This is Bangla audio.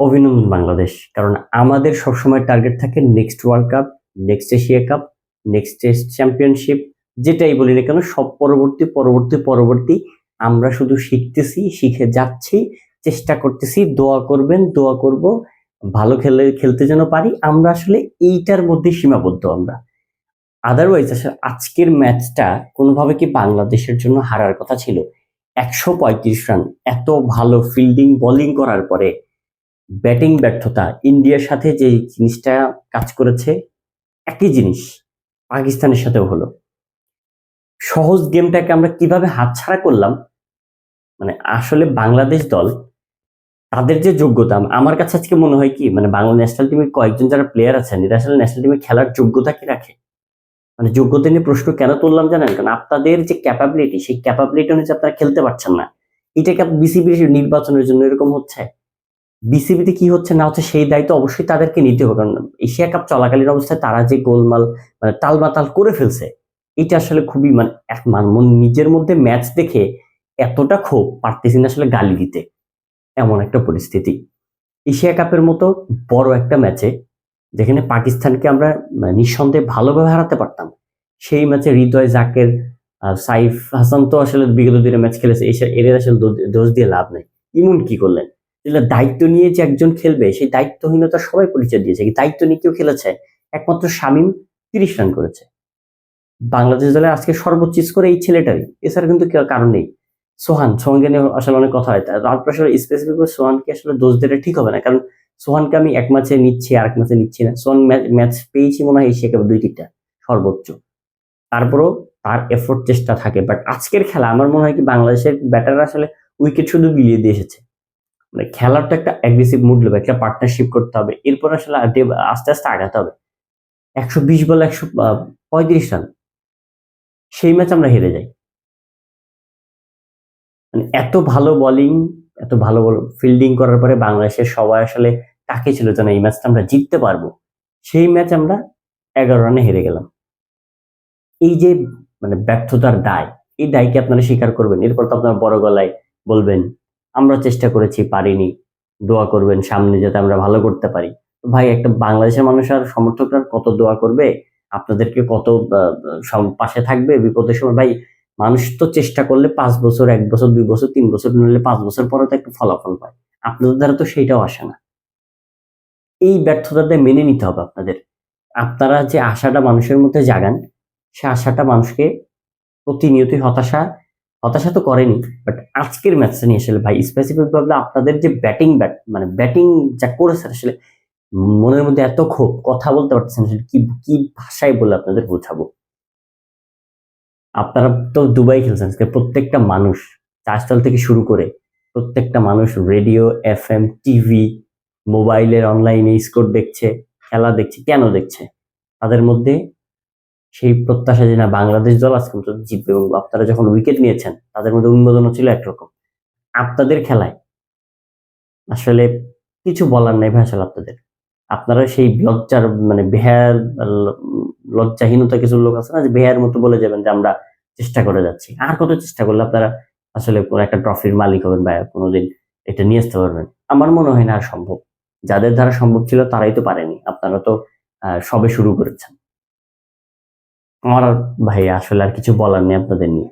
অভিনন্দন বাংলাদেশ। কারণ আমাদের সবসময় টার্গেট থাকে next world cup next Asia cup next test championship যেটাই বলি না কেন, সব পরবর্তী পরবর্তী পরবর্তী আমরা শুধু শিখতেছি, শিখে যাচ্ছি, চেষ্টা করতেছি, দোয়া করবেন, দোয়া করব, ভালো খেলে, খেলতে যেন পারি। আমরা আসলে এইটার মধ্যে সীমাবদ্ধ আমরা। আদারওয়াইজ আসলে আজকের ম্যাচটা কোনোভাবে কি বাংলাদেশের জন্য হারার কথা ছিল? একশো পঁয়ত্রিশ রান এত ভালো ফিল্ডিং বোলিং করার পরে ব্যাটিং ব্যর্থতা, ইন্ডিয়ার সাথে যে জিনিসটা কাজ করেছে, একই জিনিস পাকিস্তানের সাথেও হলো। সহজ গেমটাকে আমরা কীভাবে হাতছাড়া করলাম মানে আসলে বাংলাদেশ দল, তাদের যে যোগ্যতা, আমার কাছে আজকে মনে হয় কি মানে বাংলা ন্যাশনাল টিমের কয়েকজন যারা প্লেয়ার আছেন, এরা আসলে ন্যাশনাল টিমে খেলার যোগ্যতা কি রাখে? মানে যোগ্যতা নিয়ে প্রশ্ন কেন তুললাম জানেন? কারণ আপনাদের যে ক্যাপাবিলিটি সেই ক্যাপাবিলিটি অনুযায়ী আপনারা খেলতে পারছেন না। এটাকে বিসিবির নির্বাচনের জন্য এরকম হচ্ছে। বিসিবিতে কি হচ্ছে না হচ্ছে সেই দায়িত্ব অবশ্যই তাদেরকে নিতে হবে। কারণ এশিয়া কাপ চলাকালীন অবস্থায় তারা যে গোলমাল মানে তালমাতাল করে ফেলছে এটা আসলে খুবই মানে এক নিজের মধ্যে ম্যাচ দেখে এতটা ক্ষোভ পারতেছি না আসলে গালি দিতে। এমন একটা পরিস্থিতি। এশিয়া কাপের মতো বড় একটা ম্যাচে যেখানে পাকিস্তানকে আমরা মানে, নিঃসন্দেহে ভালোভাবে হারাতে পারতাম সেই ম্যাচে হৃদয় জাকের সাইফ হাসান তো আসলে বিগত দিনে ম্যাচ খেলেছে এদের আসলে দোষ দিয়ে লাভ নেই। ইমন কি করলেন? দায়িত্ব নিয়ে যে একজন খেলবে, সেই দায়িত্বহীনতা সবাই পরিচয় দিয়েছে। কি দায়িত্ব নিয়ে কেউ খেলেছে? একমাত্র শামীম তিরিশ রান করেছে। বাংলাদেশ দলের আজকে সর্বোচ্চ স্কোর এই ছেলেটারই। এছাড়া কিন্তু কারণ নেই। সোহান, সোহানকে নিয়ে আসলে অনেক কথা হয়। তারপর স্পেসিফিক সোহানকে আসলে দোষ দিলে ঠিক হবে না। কারণ সোহানকে আমি এক ম্যাচে নিচ্ছি আর এক ম্যাচে নিচ্ছি না। সোহান ম্যাচ পেয়েছি মনে হয় এশিয়া কাপে দুই তিনটা, সর্বোচ্চ। তারপরও তার এফোর্ট চেষ্টা থাকে। বাট আজকের খেলা, আমার মনে হয় কি বাংলাদেশের ব্যাটাররা আসলে উইকেট শুধু বিলিয়ে দিয়ে এসেছে। মানে খেলার তো একটা অ্যাগ্রেসিভ মুড নেবে, একটা পার্টনারশিপ করতে হবে। এরপর আসলে আস্তে আস্তে আগাতে হবে। একশো বিশ বল একশো পঁয়ত্রিশ রান, সেই ম্যাচ আমরা হেরে যাই। মানে এত ভালো বলিং এত ভালো ফিল্ডিং করার পরে বাংলাদেশের সবাই আসলে তাকে ছিল যে না এই ম্যাচটা আমরা জিততে পারব, সেই ম্যাচ আমরা এগারো রানে হেরে গেলাম। এই যে মানে ব্যর্থতার দায়, এই দায়কে আপনারা স্বীকার করবেন। এরপর তো আপনার বড় গলায় বলবেন আমরা চেষ্টা করেছি, পারিনি। দোয়া করবেন সামনে যাতে আমরা ভালো করতে পারি। ভাই, একটা বাংলাদেশের মানুষ আর সমর্থকরা কত দোয়া করবে? আপনাদেরকে কত পাশে থাকবে বিপদের সময়? ভাই, মানুষ তো চেষ্টা করলে পাঁচ বছর, এক বছর, দুই বছর, তিন বছর নিলে পাঁচ বছর পরে তো একটা ফলাফল পায়। আপনাদের দ্বারা তো সেইটাও আসে না। এই ব্যর্থতাতে মেনে নিতে হবে আপনাদের। আপনারা যে আশাটা মানুষের মধ্যে জাগান, সে আশাটা মানুষকে প্রতিনিয়তই হতাশা হতাশা তো করেনি বাট আজকের ম্যাচটা নিয়ে আসলে ভাই স্পেসিফিক ভাবে আপনাদের যে ব্যাটিং ব্যাট মানে ব্যাটিং যা করেছে আসলে মনের মধ্যে এত ক্ষোভ কথা বলতে পারতেছেন না, আসলে কি কি ভাষায় বলে আপনাদের বোঝাবো? আপনারা তো দুবাই খেলছেন প্রত্যেকটা মানুষ চাষতল থেকে শুরু করে প্রত্যেকটা মানুষ রেডিও এফ এম টিভি মোবাইলের অনলাইনে স্কোর দেখছে খেলা দেখছে কেন দেখছে? তাদের মধ্যে সেই প্রত্যাশা যে, না, বাংলাদেশ দল আজকে পর্যন্ত জিতবে এবং আপনারা যখন উইকেট নিয়েছেন, তাদের মধ্যে উন্মোদনও ছিল একরকম। আপনাদের খেলায় আসলে কিছু বলার নাই ভাই আসলে আপনাদের। আপনারা সেই লজ্জার মানে বেহার লজ্জাহীনতা কিছু লোক আছে না যে বেহার মতো বলে যাবেন যে, আমরা চেষ্টা করে যাচ্ছি। আর কত চেষ্টা করলে আপনারা আসলে কোনো একটা ট্রফির মালিক হবেন বা কোনোদিন এটা নিয়ে আসতে পারবেন? আমার মনে হয় না আর সম্ভব। যাদের দ্বারা সম্ভব ছিল তারাই তো পারেনি। আপনারা তো সবে শুরু করেছেন। আমার ভাই আসলে আর কিছু বলার নেই আপনাদের নিয়ে।